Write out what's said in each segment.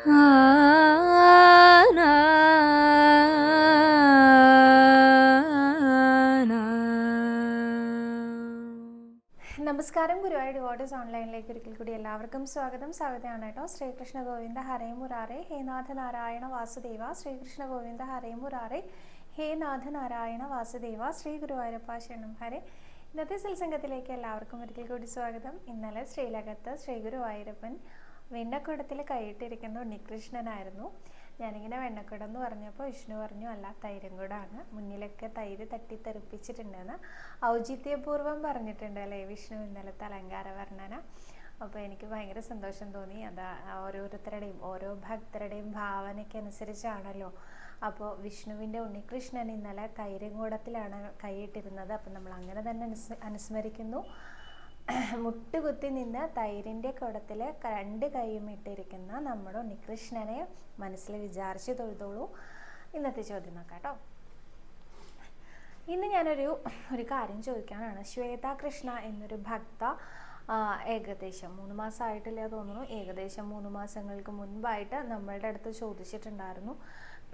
നമസ്കാരം. ഗുരുവായൂർ ഡിവോട്ടേഴ്സ് ഓൺലൈനിലേക്ക് ഒരിക്കൽ കൂടി എല്ലാവർക്കും സ്വാഗതം. സ്വാഗതമാണ് കേട്ടോ. ശ്രീകൃഷ്ണ ഗോവിന്ദ ഹരേ മുരാറെ ഹേ നാഥ നാരായണ വാസുദേവ. ശ്രീകൃഷ്ണ ഗോവിന്ദ ഹരേ മുരാറെ ഹേ നാഥ നാരായണ വാസുദേവ. ശ്രീ ഗുരുവായൂരപ്പ ശരണം. ഹരേ. ഇന്നത്തെ സത്സംഗത്തിലേക്ക് എല്ലാവർക്കും ഒരിക്കൽ കൂടി സ്വാഗതം. ഇന്നലെ ശ്രീലകത്ത് ശ്രീ ഗുരുവായൂരപ്പൻ വെണ്ണക്കുടത്തിൽ കൈയിട്ടിരിക്കുന്ന ഉണ്ണികൃഷ്ണനായിരുന്നു. ഞാനിങ്ങനെ വെണ്ണക്കുടം എന്ന് പറഞ്ഞപ്പോൾ വിഷ്ണു പറഞ്ഞു അല്ല തൈരും കൂടാണ്. മുന്നിലൊക്കെ തൈര് തട്ടി തെറിപ്പിച്ചിട്ടുണ്ടെന്ന് ഔചിത്യപൂർവം പറഞ്ഞിട്ടുണ്ട് അല്ലേ വിഷ്ണു ഇന്നലത്തെ അലങ്കാര വർണന? അപ്പോൾ എനിക്ക് ഭയങ്കര സന്തോഷം തോന്നി. അതാ ഓരോരുത്തരുടെയും ഓരോ ഭക്തരുടെയും ഭാവനയ്ക്കനുസരിച്ചാണല്ലോ അപ്പോൾ വിഷ്ണുവിന്റെ ഉണ്ണികൃഷ്ണൻ ഇന്നലെ തൈരങ്കോടത്തിലാണ് കൈയിട്ടിരുന്നത്. അപ്പം നമ്മൾ അങ്ങനെ തന്നെ അനുസ് അനുസ്മരിക്കുന്നു. മുട്ടുകുത്തി നിന്ന് തൈരിന്റെ കുടത്തിൽ രണ്ട് കൈയും ഇട്ടിരിക്കുന്ന നമ്മുടെ ഉണ്ണികൃഷ്ണനെ മനസ്സിൽ വിചാരിച്ച് തൊഴുതോളൂ. ഇന്നത്തെ ചോദ്യം നോക്കാം കേട്ടോ. ഇന്ന് ഞാനൊരു ഒരു കാര്യം ചോദിക്കാനാണ്. ശ്വേത കൃഷ്ണ എന്നൊരു ഭക്ത ഏകദേശം മൂന്ന് മാസമായിട്ടില്ല തോന്നുന്നു. ഏകദേശം മൂന്ന് മാസങ്ങൾക്ക് മുൻപായിട്ട് നമ്മളുടെ അടുത്ത് ചോദിച്ചിട്ടുണ്ടായിരുന്നു.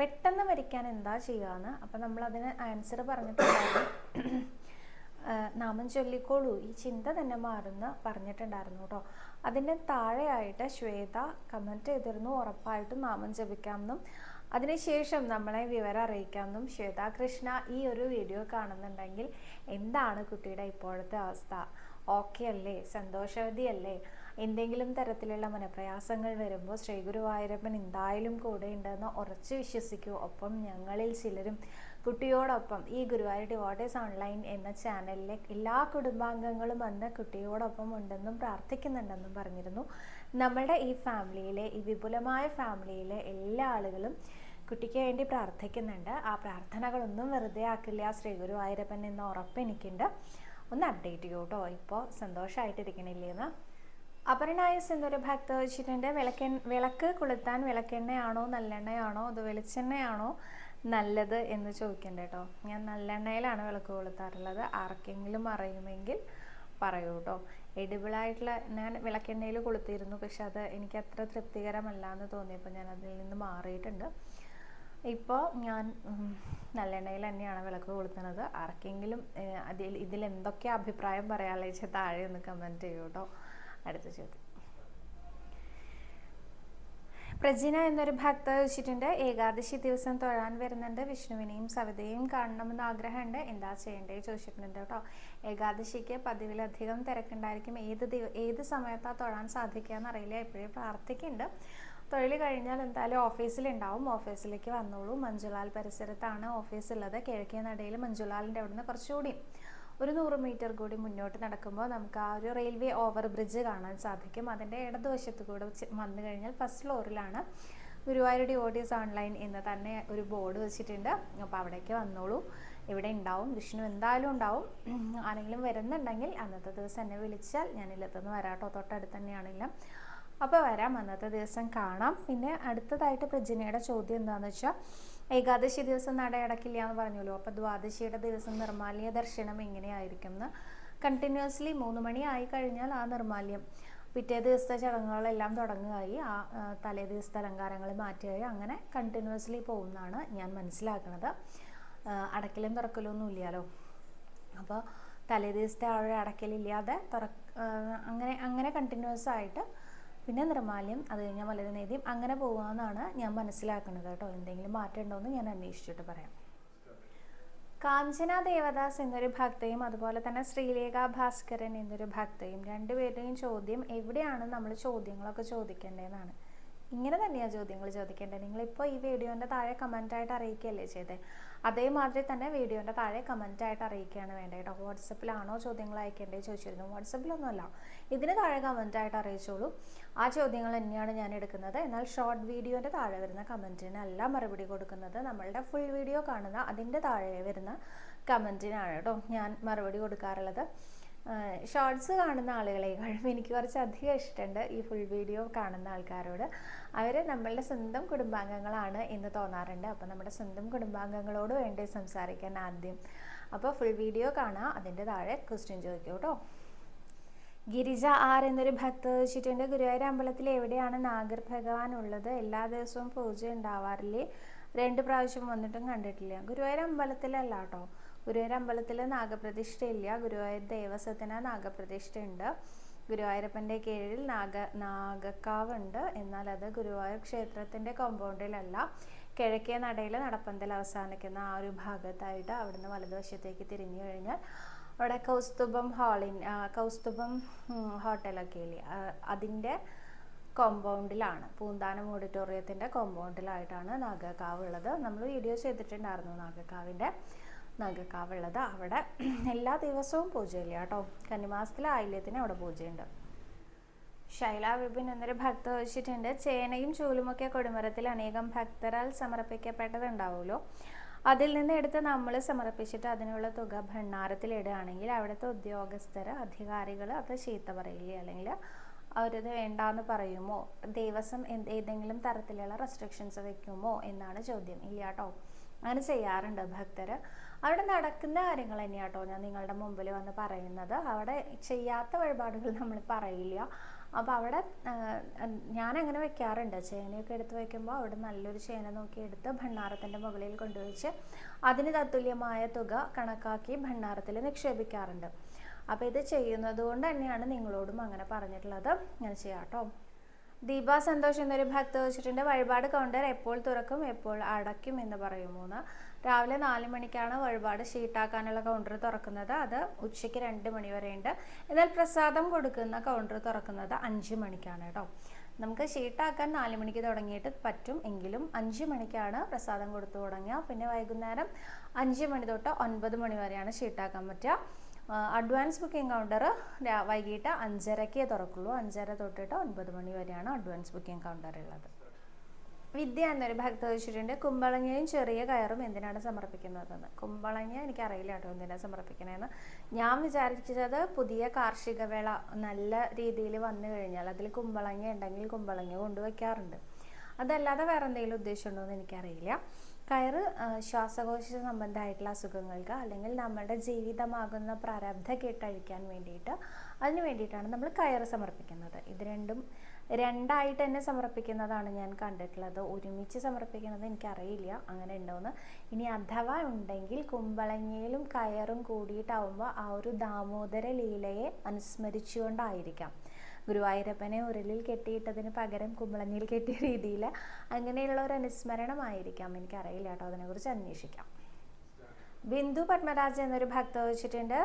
പെട്ടെന്ന് മരിക്കാൻ എന്താ ചെയ്യാന്ന്? അപ്പം നമ്മൾ അതിന് ആൻസർ പറഞ്ഞിട്ടുണ്ടായിരുന്നു. നാമം ചൊല്ലിക്കോളൂ. ഈ ചിന്ത തന്നെ മാറുന്ന പറഞ്ഞിട്ടുണ്ടായിരുന്നു കേട്ടോ അതിന്റെ താഴെയായിട്ട് ശ്വേത കമന്റ് ചെയ്തിരുന്നു. ഉറപ്പായിട്ടും നാമം ജപിക്കാമെന്നും അതിനുശേഷം നമ്മളെ വിവരം അറിയിക്കാമെന്നും ശ്വേത കൃഷ്ണ ഈ ഒരു വീഡിയോ കാണുന്നുണ്ടെങ്കിൽ എന്താണ് കുട്ടിയുടെ ഇപ്പോഴത്തെ അവസ്ഥ? ഓക്കെ അല്ലേ? സന്തോഷവതി അല്ലേ എന്തെങ്കിലും തരത്തിലുള്ള മനപ്രയാസങ്ങൾ വരുമ്പോൾ ശ്രീഗുരുവായൂരപ്പൻ എന്തായാലും കൂടെ ഉണ്ടെന്ന് ഉറച്ചു വിശ്വസിക്കൂ. ഒപ്പം ഞങ്ങളിൽ ചിലരും കുട്ടിയോടൊപ്പം ഈ ഗുരുവായൂർ ഡിവോട്ടേഴ്സ് ഓൺലൈൻ എന്ന ചാനലിലെ എല്ലാ കുടുംബാംഗങ്ങളും വന്ന് കുട്ടിയോടൊപ്പം ഉണ്ടെന്നും പ്രാർത്ഥിക്കുന്നുണ്ടെന്നും പറഞ്ഞിരുന്നു. നമ്മളുടെ ഈ ഫാമിലിയിലെ ഈ വിപുലമായ ഫാമിലിയിലെ എല്ലാ ആളുകളും കുട്ടിക്ക് വേണ്ടി പ്രാർത്ഥിക്കുന്നുണ്ട്. ആ പ്രാർത്ഥനകളൊന്നും വെറുതെ ആക്കില്ല. ശ്രീ ഗുരുവായൂരപ്പൻ എന്ന ഉറപ്പ് എനിക്കുണ്ട് ഒന്ന് അപ്ഡേറ്റ് ചെയ്യൂ കേട്ടോ ഇപ്പോൾ സന്തോഷമായിട്ടിരിക്കണില്ലേന്ന് അപർണായസ് എന്നൊരു ഭക്ത വെച്ചിട്ടുണ്ട് വിളക്കെ വിളക്ക് കൊളുത്താൻ വിളക്കെണ്ണയാണോ നല്ലെണ്ണയാണോ അത് വെളിച്ചെണ്ണയാണോ? നല്ലത് എന്ന് ചോദിക്കണ്ട കേട്ടോ ഞാൻ നല്ലെണ്ണയിലാണ് വിളക്ക് കൊളുത്താറുള്ളത്. ആർക്കെങ്കിലും അറിയുമെങ്കിൽ പറയൂ കേട്ടോ എഡിബിളായിട്ടുള്ള ഞാൻ വിളക്കെണ്ണയിൽ കൊളുത്തിയിരുന്നു. പക്ഷെ അത് എനിക്ക് അത്ര തൃപ്തികരമല്ല എന്ന് തോന്നിയപ്പോൾ ഞാൻ അതിൽ നിന്ന് മാറിയിട്ടുണ്ട്. ഇപ്പോൾ ഞാൻ നല്ലെണ്ണയിൽ തന്നെയാണ് വിളക്ക് കൊളുത്തുന്നത്. ആർക്കെങ്കിലും അതിൽ ഇതിൽ എന്തൊക്കെ അഭിപ്രായം പറയാനുള്ള വെച്ചാൽ താഴെ ഒന്ന് കമന്റ് ചെയ്യൂ കേട്ടോ അടുത്ത ചോദ്യം. പ്രജിന എന്നൊരു ഭക്ത വെച്ചിട്ടുണ്ട്. ഏകാദശി ദിവസം തൊഴാൻ വരുന്നുണ്ട്. വിഷ്ണുവിനെയും സവിതയും കാണണമെന്ന് ആഗ്രഹമുണ്ട്. എന്താ ചെയ്യേണ്ടത് ചോദിച്ചിട്ടുണ്ട് കേട്ടോ. ഏകാദശിക്ക് പതിവിലധികം തിരക്കുണ്ടായിരിക്കും. ഏത് ഏത് സമയത്താണ് തൊഴാൻ സാധിക്കുക എന്നറിയില്ല എപ്പോഴും പ്രാർത്ഥിക്കുന്നുണ്ട്. തൊഴിൽ കഴിഞ്ഞാൽ എന്തായാലും ഓഫീസിലുണ്ടാവും. ഓഫീസിലേക്ക് വന്നോളൂ. മഞ്ജുലാൽ പരിസരത്താണ് ഓഫീസുള്ളത്. കിഴക്കേ നടയിൽ മഞ്ജുലാലിന്റെ അവിടുന്ന് കുറച്ചുകൂടി ഒരു നൂറ് മീറ്റർ കൂടി മുന്നോട്ട് നടക്കുമ്പോൾ നമുക്ക് ആ ഒരു റെയിൽവേ ഓവർ ബ്രിഡ്ജ് കാണാൻ സാധിക്കും. അതിന്റെ ഇടതുവശത്ത് കൂടെ വന്നു കഴിഞ്ഞാൽ ഫസ്റ്റ് ഫ്ലോറിലാണ് ഗുരുവായൂർ ഡിവോട്ടീസ് ഓൺലൈൻ എന്ന് തന്നെ ഒരു ബോർഡ് വെച്ചിട്ടുണ്ട്. അപ്പോൾ അവിടേക്ക് വന്നോളൂ. ഇവിടെ ഉണ്ടാവും. വിഷ്ണു എന്തായാലും ഉണ്ടാവും. ആരെങ്കിലും വരുന്നുണ്ടെങ്കിൽ അന്നത്തെ ദിവസം എന്നെ വിളിച്ചാൽ ഞാൻ ഇല്ലത്തുനിന്ന് വരാട്ടോ തൊട്ടടുത്ത് തന്നെയാണെല്ലാം. അപ്പോൾ വരാം. അന്നത്തെ ദിവസം കാണാം. പിന്നെ അടുത്തതായിട്ട് പ്രജിനയുടെ ചോദ്യം എന്താണെന്ന് വെച്ചാൽ ഏകാദശി ദിവസം നട അടക്കില്ല എന്ന് പറഞ്ഞല്ലോ അപ്പോൾ ദ്വാദശിയുടെ ദിവസം നിർമാല്യ ദർശനം എങ്ങനെയായിരിക്കും എന്ന് കണ്ടിന്യൂസ്ലി മൂന്ന് മണി ആയി കഴിഞ്ഞാൽ ആ നിർമാല്യം. പിറ്റേ ദിവസത്തെ ചടങ്ങുകളെല്ലാം തുടങ്ങുകയായി. ആ തലേ ദിവസത്തെ അലങ്കാരങ്ങൾ മാറ്റുകയായി. അങ്ങനെ കണ്ടിന്യൂസ്ലി പോകുന്നതാണ് ഞാൻ മനസ്സിലാക്കുന്നത്. അടക്കലും തുറക്കലും ഒന്നും ഇല്ലല്ലോ. അപ്പോൾ തലേ ദിവസത്തെ ആ അടക്കലില്ലാതെ തുറ അങ്ങനെ അങ്ങനെ കണ്ടിന്യൂസ് ആയിട്ട് പിന്നെ നിർമാല്യം അത് കഴിഞ്ഞാൽ നേദ്യം അങ്ങനെ പോകാമെന്നാണ് ഞാൻ മനസ്സിലാക്കുന്നത് കേട്ടോ. എന്തെങ്കിലും മാറ്റം ഉണ്ടോ എന്ന് ഞാൻ അന്വേഷിച്ചിട്ട് പറയാം. കാഞ്ചന ദേവദാസ് എന്നൊരു ഭക്തയും അതുപോലെ തന്നെ ശ്രീലേഖ ഭാസ്കരൻ എന്നൊരു ഭക്തയും രണ്ടുപേരുടെയും ചോദ്യം എവിടെയാണ് നമ്മൾ ചോദ്യങ്ങളൊക്കെ ചോദിക്കേണ്ടതെന്നാണ്. ഇങ്ങനെ തന്നെയാണ് ചോദ്യങ്ങൾ ചോദിക്കേണ്ടത്. നിങ്ങളിപ്പോൾ ഈ വീഡിയോന്റെ താഴെ കമന്റായിട്ട് അറിയിക്കുകയല്ലേ ചെയ്തത് അതേമാതിരി തന്നെ വീഡിയോന്റെ താഴെ കമന്റായിട്ട് അറിയിക്കുകയാണ് വേണ്ടത് കേട്ടോ. വാട്സപ്പിലാണോ ചോദ്യങ്ങൾ അയക്കേണ്ടത് ചോദിച്ചിരുന്നു. വാട്സപ്പിലൊന്നുമല്ല ഇതിന് താഴെ ആയിട്ട് അറിയിച്ചോളൂ. ആ ചോദ്യങ്ങൾ തന്നെയാണ് ഞാൻ എടുക്കുന്നത്. എന്നാൽ ഷോർട്ട് വീഡിയോന്റെ താഴെ വരുന്ന കമന്റിനല്ല മറുപടി കൊടുക്കുന്നത്. നമ്മളുടെ ഫുൾ വീഡിയോ കാണുന്ന അതിന്റെ താഴെ വരുന്ന കമന്റിനാണ് കേട്ടോ ഞാൻ മറുപടി കൊടുക്കാറുള്ളത്. ഷോർട്സ് കാണുന്ന ആളുകളെക്കാളും എനിക്ക് കുറച്ച് അധികം ഇഷ്ടമുണ്ട് ഈ ഫുൾ വീഡിയോ കാണുന്ന ആൾക്കാരോട്. അവർ നമ്മളുടെ സ്വന്തം കുടുംബാംഗങ്ങളാണ് എന്ന് തോന്നാറുണ്ട്. അപ്പോൾ നമ്മുടെ സ്വന്തം കുടുംബാംഗങ്ങളോട് വേണ്ടി സംസാരിക്കാൻ ആദ്യം. അപ്പോൾ ഫുൾ വീഡിയോ കാണാം. അതിന്റെ താഴെ ക്വസ്റ്റ്യൻ ചോദിക്കൂ കേട്ടോ ഗിരിജ ആർ എന്നൊരു ഭക്ത ചോദിച്ചിട്ടുണ്ട്. ഗുരുവായൂർ അമ്പലത്തിൽ എവിടെയാണ് നാഗർ ഭഗവാൻ ഉള്ളത്? എല്ലാ ദിവസവും പൂജ ഉണ്ടാവാറില്ലേ? രണ്ട് പ്രാവശ്യം വന്നിട്ടും കണ്ടിട്ടില്ല. ഗുരുവായൂർ അമ്പലത്തിലല്ല കേട്ടോ ഗുരുവായൂർ അമ്പലത്തിൽ നാഗപ്രതിഷ്ഠ ഇല്ല ഗുരുവായൂർ ദേവസ്വത്തിന് നാഗപ്രതിഷ്ഠ ഉണ്ട് ഗുരുവായൂരപ്പന്റെ കീഴിൽ നാഗ നാഗക്കാവുണ്ട്. എന്നാൽ അത് ഗുരുവായൂർ ക്ഷേത്രത്തിന്റെ കോമ്പൗണ്ടിലല്ല കിഴക്കേ നടയിൽ നടപ്പന്തൽ അവസാനിക്കുന്ന ആ ഒരു ഭാഗത്തായിട്ട് അവിടുന്ന് വലതുവശത്തേക്ക് തിരിഞ്ഞു കഴിഞ്ഞാൽ അവിടെ കൗസ്തുഭം ഹാളിൻ കൗസ്തുഭം ഹോട്ടലൊക്കെ ഇല്ലേ? അതിന്റെ കോമ്പൗണ്ടിലാണ് പൂന്താനം ഓഡിറ്റോറിയത്തിന്റെ കോമ്പൗണ്ടിലായിട്ടാണ് നാഗക്കാവ് ഉള്ളത് നമ്മൾ വീഡിയോ ചെയ്തിട്ടുണ്ടായിരുന്നു നാഗക്കാവിന്റെ നാഗക്കാവ് ഉള്ളത് അവിടെ എല്ലാ ദിവസവും പൂജയില്ല കേട്ടോ. കന്നിമാസത്തിലെ ആയില്യത്തിന് അവിടെ പൂജയുണ്ട്. ശൈല വിപിൻ എന്നൊരു ഭക്ത ചോദിച്ചിട്ടുണ്ട് ചേനയും ചൂലുമൊക്കെ കൊടിമരത്തിൽ അനേകം ഭക്തരാൽ സമർപ്പിക്കപ്പെട്ടതുണ്ടാവുമല്ലോ. അതിൽ നിന്ന് എടുത്ത് നമ്മൾ സമർപ്പിച്ചിട്ട് അതിനുള്ള തുക ഭണ്ണാരത്തിൽ ഇടുകയാണെങ്കിൽ അവിടുത്തെ ഉദ്യോഗസ്ഥർ അധികാരികൾ അത് ചീത്ത പറയില്ലേ? അല്ലെങ്കിൽ അവരത് വേണ്ടാന്ന് പറയുമോ? ദേവസ്വം ഏതെങ്കിലും തരത്തിലുള്ള റെസ്ട്രിക്ഷൻസ് വെക്കുമോ? എന്നാണ് ചോദ്യം. ഇല്ല കേട്ടോ. അങ്ങനെ ചെയ്യാറുണ്ട് ഭക്തർ. അവിടെ നടക്കുന്ന കാര്യങ്ങൾ തന്നെയാട്ടോ ഞാൻ നിങ്ങളുടെ മുമ്പിൽ വന്ന് പറയുന്നത്. അവിടെ ചെയ്യാത്ത വഴിപാടുകൾ നമ്മൾ പറയില്ല. അപ്പോൾ അവിടെ ഞാൻ അങ്ങനെ വെക്കാറുണ്ട്. ചേനയൊക്കെ എടുത്ത് വെക്കുമ്പോൾ അവിടെ നല്ലൊരു ചേന നോക്കി എടുത്ത് ഭണ്ണാരത്തിന്റെ മുകളിൽ കൊണ്ടുവച്ച് അതിന് തത്തുല്യമായ തുക കണക്കാക്കി ഭണ്ണാരത്തിൽ നിക്ഷേപിക്കാറുണ്ട്. അപ്പോൾ ഇത് ചെയ്യുന്നത് കൊണ്ട് തന്നെയാണ് നിങ്ങളോടും അങ്ങനെ പറഞ്ഞിട്ടുള്ളത്. ഞാൻ ചെയ്യാം കേട്ടോ ദീപ സന്തോഷ് എന്നൊരു ഭക്ത വെച്ചിട്ടുണ്ട് വഴിപാട് കൗണ്ടർ എപ്പോൾ തുറക്കും എപ്പോൾ അടയ്ക്കും എന്ന് പറയുമോന്ന്. രാവിലെ നാല് മണിക്കാണ് വഴിപാട് ഷീട്ടാക്കാനുള്ള കൗണ്ടർ തുറക്കുന്നത്. അത് ഉച്ചയ്ക്ക് രണ്ട് മണി വരെ ഉണ്ട് എന്നാൽ പ്രസാദം കൊടുക്കുന്ന കൗണ്ടർ തുറക്കുന്നത് അഞ്ച് മണിക്കാണ് കേട്ടോ. നമുക്ക് ഷീട്ടാക്കാൻ നാല് മണിക്ക് തുടങ്ങിയിട്ട് പറ്റും എങ്കിലും അഞ്ച് മണിക്കാണ് പ്രസാദം കൊടുത്തു തുടങ്ങുക. പിന്നെ വൈകുന്നേരം അഞ്ച് മണി തൊട്ട് ഒൻപത് മണി വരെയാണ് ഷീട്ടാക്കാൻ പറ്റുക. അഡ്വാൻസ് ബുക്കിംഗ് കൗണ്ടർ വൈകിട്ട് അഞ്ചരക്കേ തുറക്കുള്ളൂ. അഞ്ചര തൊട്ടിട്ട് ഒൻപത് മണി വരെയാണ് അഡ്വാൻസ് ബുക്കിംഗ് കൗണ്ടർ ഉള്ളത്. വിദ്യ എന്നൊരു ഭക്ത ചോദിച്ചിട്ടുണ്ട് കുമ്പളങ്ങയും ചെറിയ കയറും എന്തിനാണ് സമർപ്പിക്കുന്നതെന്ന്? കുമ്പളങ്ങ എനിക്കറിയില്ല കേട്ടോ എന്തിനാണ് സമർപ്പിക്കണമെന്ന് ഞാൻ വിചാരിച്ചത് പുതിയ കാർഷിക വിള നല്ല രീതിയിൽ വന്നു കഴിഞ്ഞാൽ അതിൽ കുമ്പളങ്ങ ഉണ്ടെങ്കിൽ കുമ്പളങ്ങ കൊണ്ടുവയ്ക്കാറുണ്ട് അതല്ലാതെ വേറെ എന്തെങ്കിലും ഉദ്ദേശമുണ്ടോ എന്ന് എനിക്കറിയില്ല. കയറ് ശ്വാസകോശ സംബന്ധമായിട്ടുള്ള അസുഖങ്ങൾക്ക് അല്ലെങ്കിൽ നമ്മുടെ ജീവിതമാകുന്ന പ്രാരബ്ധ കെട്ടഴിക്കാൻ വേണ്ടിയിട്ട് അതിന് വേണ്ടിയിട്ടാണ് നമ്മൾ കയറ് സമർപ്പിക്കുന്നത്. ഇത് രണ്ടും രണ്ടായിട്ട് തന്നെ സമർപ്പിക്കുന്നതാണ് ഞാൻ കണ്ടിട്ടുള്ളത്. ഒരുമിച്ച് സമർപ്പിക്കുന്നത് എനിക്കറിയില്ല. അങ്ങനെ ഉണ്ടോയെന്ന് ഇനി അഥവാ ഉണ്ടെങ്കിൽ കുമ്പളങ്ങയിലും കയറും കൂടിയിട്ടാവുമ്പോൾ ആ ഒരു ദാമോദര ലീലയെ അനുസ്മരിച്ചുകൊണ്ടായിരിക്കാം. ഗുരുവായൂരപ്പനെ ഉരലിൽ കെട്ടിയിട്ടതിന് പകരം കുമ്പളങ്ങിയിൽ കെട്ടിയ രീതിയിൽ അങ്ങനെയുള്ള ഒരു അനുസ്മരണമായിരിക്കാം. എനിക്കറിയില്ല കേട്ടോ അതിനെക്കുറിച്ച് അന്വേഷിക്കാം. ബിന്ദു പത്മരാജ് എന്നൊരു ഭക്ത വെച്ചിട്ടുണ്ട്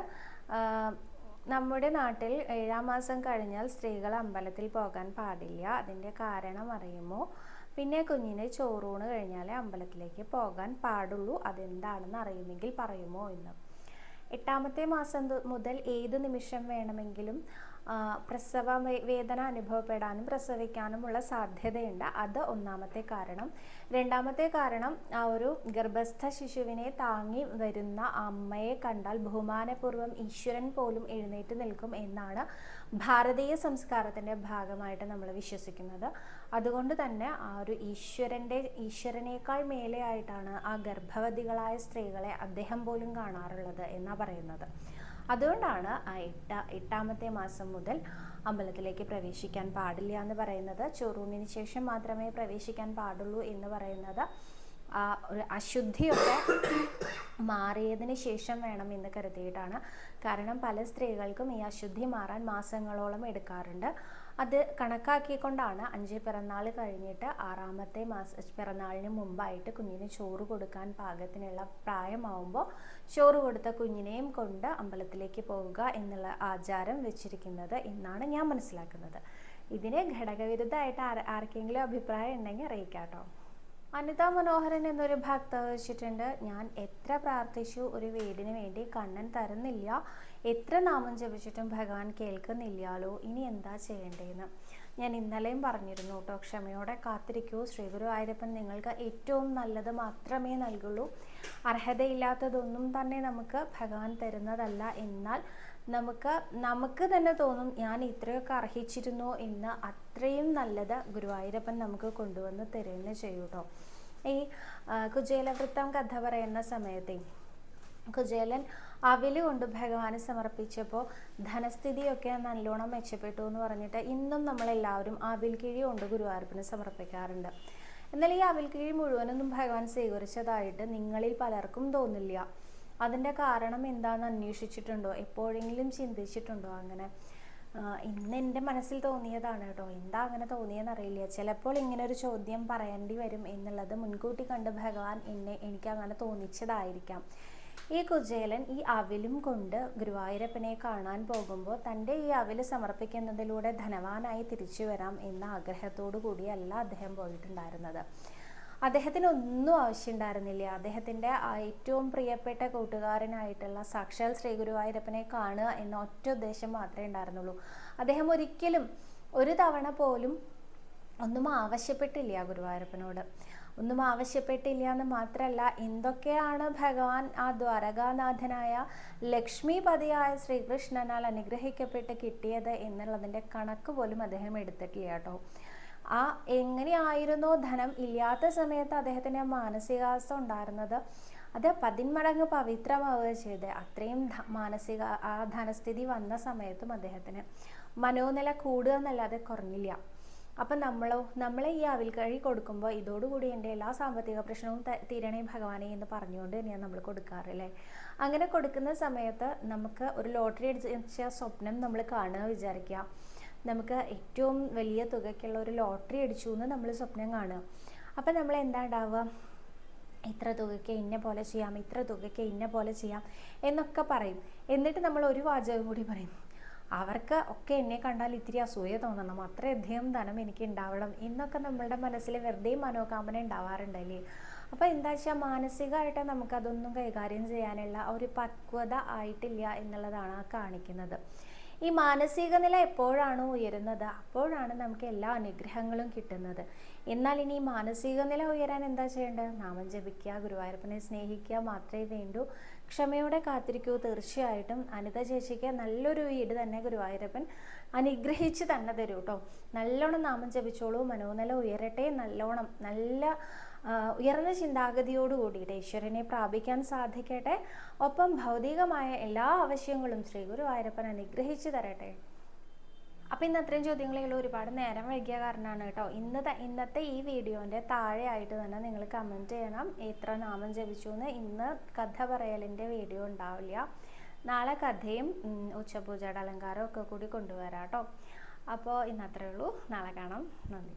നമ്മുടെ നാട്ടിൽ ഏഴാം മാസം കഴിഞ്ഞാൽ സ്ത്രീകൾ അമ്പലത്തിൽ പോകാൻ പാടില്ല. അതിന്റെ കാരണം അറിയുമോ? പിന്നെ കുഞ്ഞിനെ ചോറൂണ് കഴിഞ്ഞാലേ അമ്പലത്തിലേക്ക് പോകാൻ പാടുള്ളൂ. അതെന്താണെന്ന് അറിയുമെങ്കിൽ പറയുമോ എന്ന്. എട്ടാമത്തെ മാസം മുതൽ ഏത് നിമിഷം വേണമെങ്കിലും പ്രസവ വേദന അനുഭവപ്പെടാനും പ്രസവിക്കാനുമുള്ള സാധ്യതയുണ്ട്. അത് ഒന്നാമത്തെ കാരണം. രണ്ടാമത്തെ കാരണം ആ ഒരു ഗർഭസ്ഥ ശിശുവിനെ താങ്ങി വരുന്ന അമ്മയെ കണ്ടാൽ ബഹുമാനപൂർവം ഈശ്വരൻ പോലും എഴുന്നേറ്റ് നിൽക്കും എന്നാണ് ഭാരതീയ സംസ്കാരത്തിന്റെ ഭാഗമായിട്ട് നമ്മൾ വിശ്വസിക്കുന്നത്. അതുകൊണ്ട് തന്നെ ആ ഒരു ഈശ്വരന്റെ ഈശ്വരനേക്കാൾ മേലെയായിട്ടാണ് ആ ഗർഭവതികളായ സ്ത്രീകളെ അദ്ദേഹം പോലും കാണാറുള്ളത് എന്നാണ് പറയുന്നത്. അതുകൊണ്ടാണ് ആ എട്ട എട്ടാമത്തെ മാസം മുതൽ അമ്പലത്തിലേക്ക് പ്രവേശിക്കാൻ പാടില്ല എന്ന് പറയുന്നത്. ചോറൂണിന് ശേഷം മാത്രമേ പ്രവേശിക്കാൻ പാടുള്ളൂ എന്ന് പറയുന്നത്. ഒരു അശുദ്ധിയൊക്കെ മാറിയതിന് ശേഷം വേണം എന്ന് കരുതിയിട്ടാണ്. കാരണം പല സ്ത്രീകൾക്കും ഈ അശുദ്ധി മാറാൻ മാസങ്ങളോളം എടുക്കാറുണ്ട്. അത് കണക്കാക്കിക്കൊണ്ടാണ് അഞ്ച് പിറന്നാൾ കഴിഞ്ഞിട്ട് ആറാമത്തെ മാസ പിറന്നാളിന് മുമ്പായിട്ട് കുഞ്ഞിന് ചോറ് കൊടുക്കാൻ പാകത്തിനുള്ള പ്രായമാവുമ്പോൾ ചോറ് കൊടുത്ത കുഞ്ഞിനെയും കൊണ്ട് അമ്പലത്തിലേക്ക് പോവുക എന്നുള്ള ആചാരം വെച്ചിരിക്കുന്നത് എന്നാണ് ഞാൻ മനസ്സിലാക്കുന്നത്. ഇതിനെ ഘടകവിരുദ്ധമായിട്ട് ആർ ആർക്കെങ്കിലും അഭിപ്രായം ഉണ്ടെങ്കിൽ അറിയിക്കാട്ടോ. അനിതാ മനോഹരൻ എന്നൊരു ഭക്ത വെച്ചിട്ടുണ്ട്. ഞാൻ എത്ര പ്രാർത്ഥിച്ചു ഒരു വീടിന് വേണ്ടി കണ്ണൻ തരുന്നില്ല എത്ര നാമം ജപിച്ചിട്ടും ഭഗവാൻ കേൾക്കുന്നില്ലാലോ ഇനി എന്താ ചെയ്യേണ്ടതെന്ന് ഞാൻ ഇന്നലെയും പറഞ്ഞിരുന്നു കേട്ടോ. ക്ഷമയോടെ കാത്തിരിക്കൂ. ശ്രീഗുരു ആയിരപ്പൻ നിങ്ങൾക്ക് ഏറ്റവും നല്ലത് മാത്രമേ നൽകുള്ളൂ. അർഹതയില്ലാത്തതൊന്നും തന്നെ നമുക്ക് ഭഗവാൻ തരുന്നതല്ല. എന്നാൽ നമുക്ക് നമുക്ക് തന്നെ തോന്നും ഞാൻ ഇത്രയൊക്കെ അർഹിച്ചിരുന്നു എന്ന് അത്രയും നല്ലത് ഗുരുവായൂരപ്പൻ നമുക്ക് കൊണ്ടുവന്ന് തരുകയെന്ന് ചെയ്യൂട്ടോ ഈ കുചേലവൃത്തം കഥ പറയുന്ന സമയത്തെ കുചേലൻ അവിൽ കൊണ്ട് ഭഗവാന് സമർപ്പിച്ചപ്പോൾ ധനസ്ഥിതിയൊക്കെ നല്ലോണം മെച്ചപ്പെട്ടു എന്ന് പറഞ്ഞിട്ട് ഇന്നും നമ്മളെല്ലാവരും അവിൽ കിഴി കൊണ്ട് ഗുരുവായൂരപ്പന് സമർപ്പിക്കാറുണ്ട്. എന്നാൽ ഈ അവിൽ കിഴി മുഴുവനൊന്നും ഭഗവാൻ സ്വീകരിച്ചതായിട്ട് നിങ്ങളിൽ പലർക്കും തോന്നില്ല. അതിന്റെ കാരണം എന്താണെന്ന് അന്വേഷിച്ചിട്ടുണ്ടോ? എപ്പോഴെങ്കിലും ചിന്തിച്ചിട്ടുണ്ടോ അങ്ങനെ? ഇന്ന് എന്റെ മനസ്സിൽ തോന്നിയതാണ് കേട്ടോ. എന്താ അങ്ങനെ തോന്നിയെന്ന് അറിയില്ല. ചിലപ്പോൾ ഇങ്ങനെ ഒരു ചോദ്യം പറയേണ്ടി വരും എന്നുള്ളത് മുൻകൂട്ടി കണ്ട് ഭഗവാൻ എന്നെ എനിക്ക് അങ്ങനെ തോന്നിച്ചതായിരിക്കാം. ഈ കുചേലൻ ഈ അവിലും കൊണ്ട് ഗുരുവായൂരപ്പനെ കാണാൻ പോകുമ്പോൾ തന്റെ ഈ അവിൽ സമർപ്പിക്കുന്നതിലൂടെ ധനവാനായി തിരിച്ചു വരാം എന്ന ആഗ്രഹത്തോടു കൂടിയല്ല അദ്ദേഹം പോയിട്ടുണ്ടായിരുന്നത്. അദ്ദേഹത്തിന് ഒന്നും ആവശ്യമുണ്ടായിരുന്നില്ല അദ്ദേഹത്തിന്റെ ഏറ്റവും പ്രിയപ്പെട്ട കൂട്ടുകാരനായിട്ടുള്ള സാക്ഷാൽ ശ്രീ ഗുരുവായൂരപ്പനെ കാണുക എന്ന ഒറ്റ ഉദ്ദേശം മാത്രമേ ഉണ്ടായിരുന്നുള്ളൂ. അദ്ദേഹം ഒരിക്കലും ഒരു തവണ പോലും ഒന്നും ആവശ്യപ്പെട്ടില്ല ഗുരുവായൂരപ്പനോട്. ഒന്നും ആവശ്യപ്പെട്ടില്ല എന്ന് മാത്രമല്ല എന്തൊക്കെയാണ് ഭഗവാൻ ആ ദ്വാരകാനാഥനായ ലക്ഷ്മിപതിയായ ശ്രീകൃഷ്ണനാൽ അനുഗ്രഹിക്കപ്പെട്ട് കിട്ടിയത് എന്നുള്ളതിന്റെ കണക്ക് പോലും അദ്ദേഹം എടുത്തിട്ടില്ല കേട്ടോ. ആ എങ്ങനെയായിരുന്നോ ധനം ഇല്ലാത്ത സമയത്ത് അദ്ദേഹത്തിന് മാനസികാവസ്ഥ ഉണ്ടായിരുന്നത്? അത് പതിന്മടങ്ങ് പവിത്രമാവുക ചെയ്ത് അത്രയും മാനസിക ആ ധനസ്ഥിതി വന്ന സമയത്തും അദ്ദേഹത്തിന് മനോനില കൂടുക എന്നല്ലാതെ കുറഞ്ഞില്ല. അപ്പം നമ്മളോ നമ്മളെ ഈ അവിൽ കഴി കൊടുക്കുമ്പോൾ ഇതോടുകൂടി എന്റെ എല്ലാ സാമ്പത്തിക പ്രശ്നവും തീരണേ ഭഗവാനെ എന്ന് പറഞ്ഞുകൊണ്ട് തന്നെയാണ് നമ്മൾ കൊടുക്കാറില്ലേ അങ്ങനെ കൊടുക്കുന്ന സമയത്ത് നമുക്ക് ഒരു ലോട്ടറി അടിച്ച സ്വപ്നം നമ്മൾ കാണുക വിചാരിക്കുക. നമുക്ക് ഏറ്റവും വലിയ തുകയ്ക്കുള്ള ഒരു ലോട്ടറി അടിച്ചു എന്ന് നമ്മൾ സ്വപ്നം കാണുക. അപ്പം നമ്മൾ എന്താ ഉണ്ടാവുക? ഇത്ര തുകയ്ക്ക് ഇന്ന പോലെ ചെയ്യാം ഇത്ര തുകയ്ക്ക് ഇന്ന പോലെ ചെയ്യാം എന്നൊക്കെ പറയും. എന്നിട്ട് നമ്മൾ ഒരു വാചകം കൂടി പറയും. അവർക്ക് ഒക്കെ എന്നെ കണ്ടാൽ ഇത്തിരി അസൂയ തോന്നണം. അത്രയധികം ധനം എനിക്ക് ഉണ്ടാവണം എന്നൊക്കെ നമ്മളുടെ മനസ്സിൽ വെറുതെ മനോകാമന ഉണ്ടാവാറുണ്ടല്ലേ അപ്പോൾ എന്താ വെച്ചാൽ മാനസികമായിട്ട് നമുക്കതൊന്നും കൈകാര്യം ചെയ്യാനുള്ള ഒരു പക്വത ആയിട്ടില്ല എന്നുള്ളതാണ് ആ കാണിക്കുന്നത്. ഈ മാനസിക നില എപ്പോഴാണോ ഉയരുന്നത്? അപ്പോഴാണ് നമുക്ക് എല്ലാ അനുഗ്രഹങ്ങളും കിട്ടുന്നത്. എന്നാൽ ഇനി മാനസിക നില ഉയരാൻ എന്താ ചെയ്യേണ്ടത്? നാമം ജപിക്കുക ഗുരുവായൂരപ്പനെ സ്നേഹിക്കുക മാത്രമേ വേണ്ടൂ. ക്ഷമയോടെ കാത്തിരിക്കൂ. തീർച്ചയായിട്ടും അനിത ചേച്ചിക്ക് നല്ലൊരു വീട് തന്നെ ഗുരുവായൂരപ്പൻ അനുഗ്രഹിച്ച് തന്നെ തരൂ കേട്ടോ നല്ലോണം നാമം ജപിച്ചോളൂ. മനോനില ഉയരട്ടെ. നല്ലോണം നല്ല ഉയർന്ന ചിന്താഗതിയോട് കൂടിയിട്ട് ഈശ്വരനെ പ്രാപിക്കാൻ സാധിക്കട്ടെ. ഒപ്പം ഭൗതികമായ എല്ലാ ആവശ്യങ്ങളും ശ്രീ ഗുരുവായൂരപ്പൻ അനുഗ്രഹിച്ചു തരട്ടെ. അപ്പം ഇന്ന് അത്രയും ചോദ്യങ്ങളുള്ള ഒരുപാട് നേരം വൈകിയ കാരണമാണ് കേട്ടോ. ഇന്ന് ഇന്നത്തെ ഈ വീഡിയോന്റെ താഴെയായിട്ട് തന്നെ നിങ്ങൾ കമന്റ് ചെയ്യണം. എത്ര നാമം ജപിച്ചു എന്ന് ഇന്ന് കഥ പറയലിന്റെ വീഡിയോ ഉണ്ടാവില്ല. നാളെ കഥയും ഉച്ചപൂജയുടെ അലങ്കാരവും ഒക്കെ കൂടി കൊണ്ടുവരാം കേട്ടോ. അപ്പോൾ ഇന്നത്രേ ഉള്ളൂ. നാളെ കാണാം. നന്ദി.